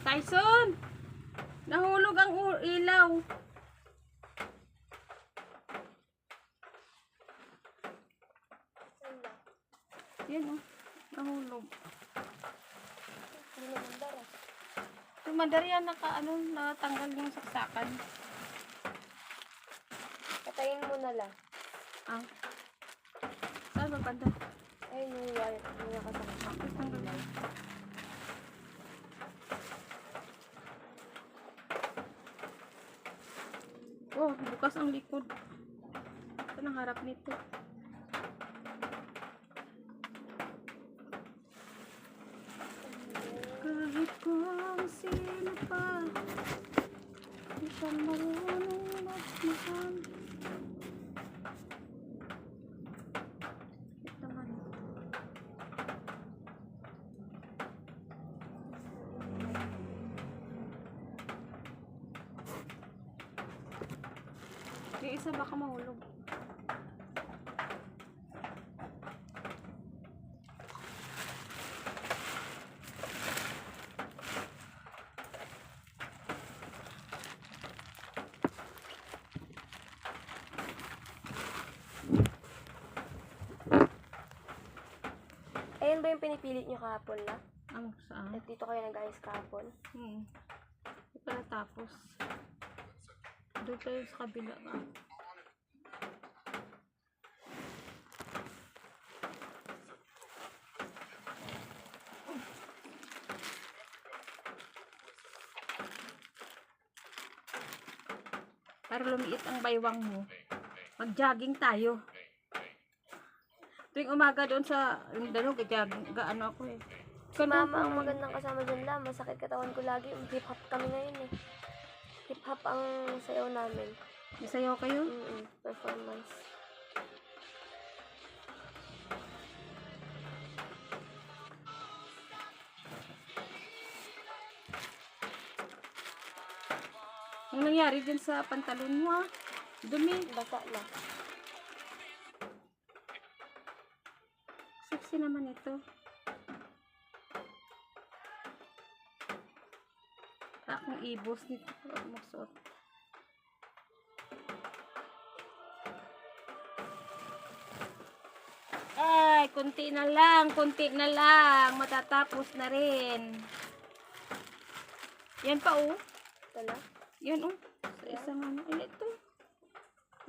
Tyson! Nahulog ang ilaw. Yan oh. Nahulog. Tumadar yan naka ano, natanggal yung saksakan. Patayin mo na lang. Ah. Saan ba banda? Ang likod. Saan ang harap nito? Kahit kung sino pa siya marunong magmahal Yung isa baka mahulog. Ayun ba yung pinipilit nyo kahapon na? Ano saan? Nandito kayo nag-ayos kahapon? Hmm. Hindi pa natapos. Doon tayo sa kabila ka. Para lumiit ang baywang mo. Mag-jogging tayo. Tuwing umaga doon sa gajogging, gaano ako eh. Si mama ang magandang kasama dyan lang. Masakit katawan ko lagi. Hip hop kami ngayon eh. Hop ang sayaw namin. Isayaw kayo? Mm Performance. Ang nangyari din sa pantalon mo ah. Dumi. Basa na. Sexy naman ito. Akong ibos nito. Magsuot. Ay, kunti na lang, kunti na lang. Matatapos na rin. Yan pa oh. Tala. Yan oh. Sa isang ano. Ay, ito.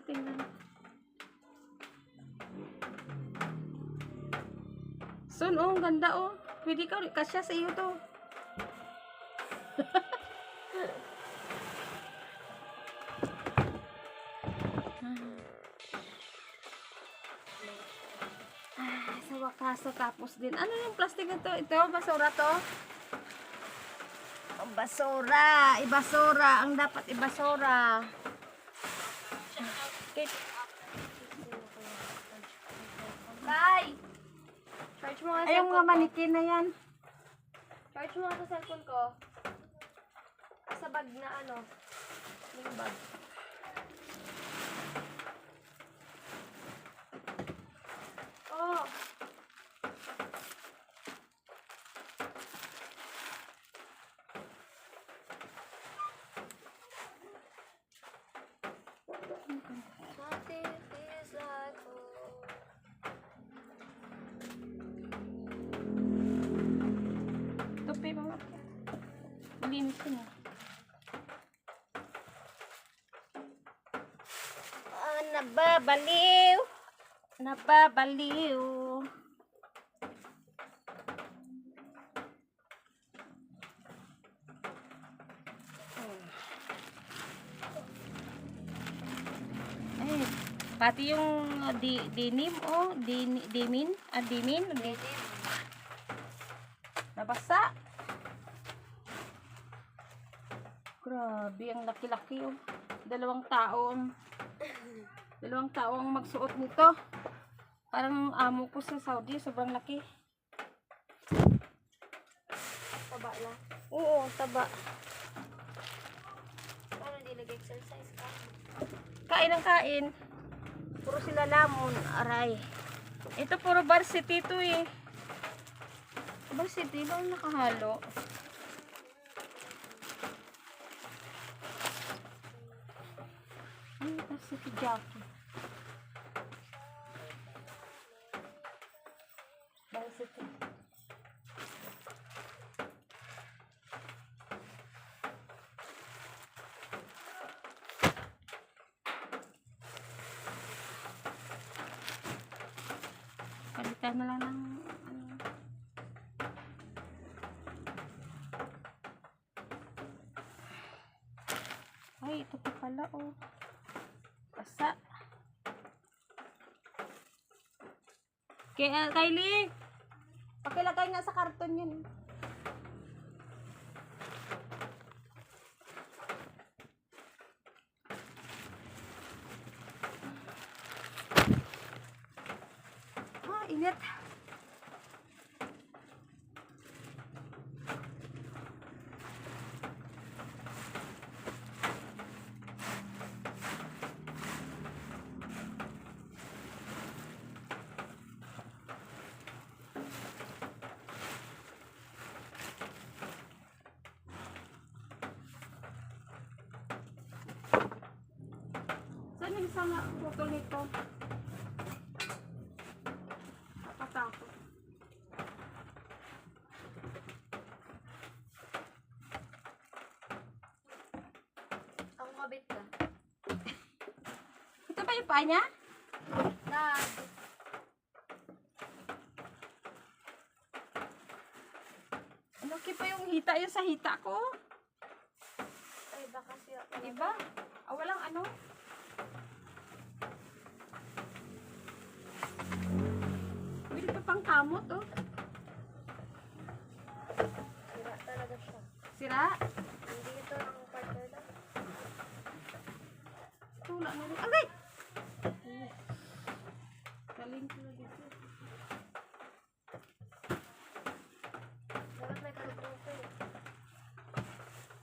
Tingnan. Son, oh, ang ganda oh. Pwede ka, kasya sa iyo to. Sa wakas, tapos din. Ano yung plastic na to? Ito, basura to? Ang basura, ibasura, ang dapat ibasura. Kate. Bye! Charge mo nga Ay, yung mga manikin na yan. Charge mo nga sa cellphone ko. Sa bag na ano. Yung bag. Malinis ko na. Ah, nababaliw. Nababaliw. Ay, pati yung uh, di, dinim, oh, din, dimin, ah, dimin, di, nabasa. Grabe, ang laki-laki, oh. Dalawang tao ang, dalawang tao ang magsuot nito. Parang amo ko sa Saudi, sobrang laki. Taba na. Oo, taba. Paano hindi nag-exercise ka? Kain ng kain. Puro sila lamon, aray. Ito puro varsity to eh. Varsity ba ang nakahalo? Jackie. Varsity. Palitan na lang ng ano. Ay, ito pa pala oh. Kaya, Kylie! Pakilagay nga sa karton yun. Ah, init. Saan yung isang photo nito? Nakatakot. Ako kabit ka. Ito ba yung paa niya? Na, Laki pa yung hita yun sa hita ko. ay baka siya. Diba? Ah, walang ano. Kamot, oh. Sira talaga siya. Sira. Hindi ito ang partner na. Tula na rin. Agay! Galing ko na dito. Dapat may kalugrupo eh.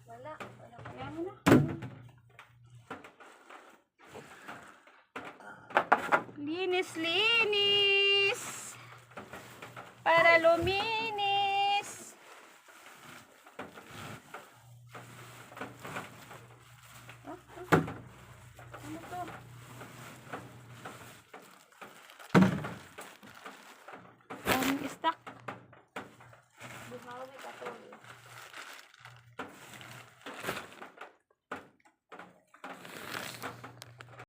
Wala. Wala pa. Kaya mo na. Linis, linis. Para luminis.